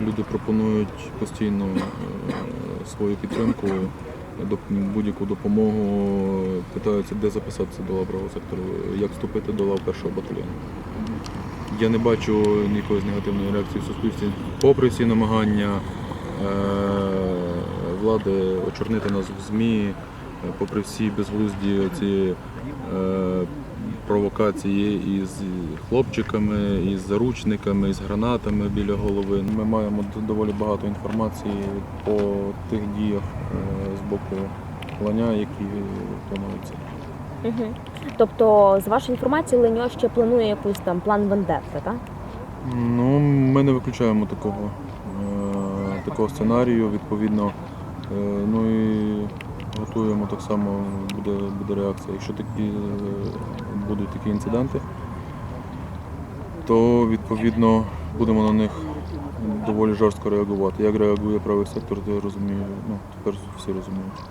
люди пропонують постійно е, свою підтримку, будь-яку допомогу, питаються, де записатися до лав правого сектору, як вступити до лав першого батальйону. Я не бачу ніякої негативної реакції в суспільстві, попри всі намагання е, влади очорнити нас в ЗМІ, попри всі безглузді ці е, провокації із хлопчиками, із заручниками, із гранатами біля голови. Ми маємо доволі багато інформації по тих діях е, з боку ланя, які плануються. Угу. Тобто, з вашої інформації, Леньо ще планує якийсь там план вендетти, так? Ну, ми не виключаємо такого, е, такого сценарію, відповідно. Е, ну і готуємо так само, буде, буде реакція. Якщо такі е, будуть такі інциденти, то відповідно будемо на них доволі жорстко реагувати. Як реагує правий сектор, то я розумію, ну, тепер всі розуміють.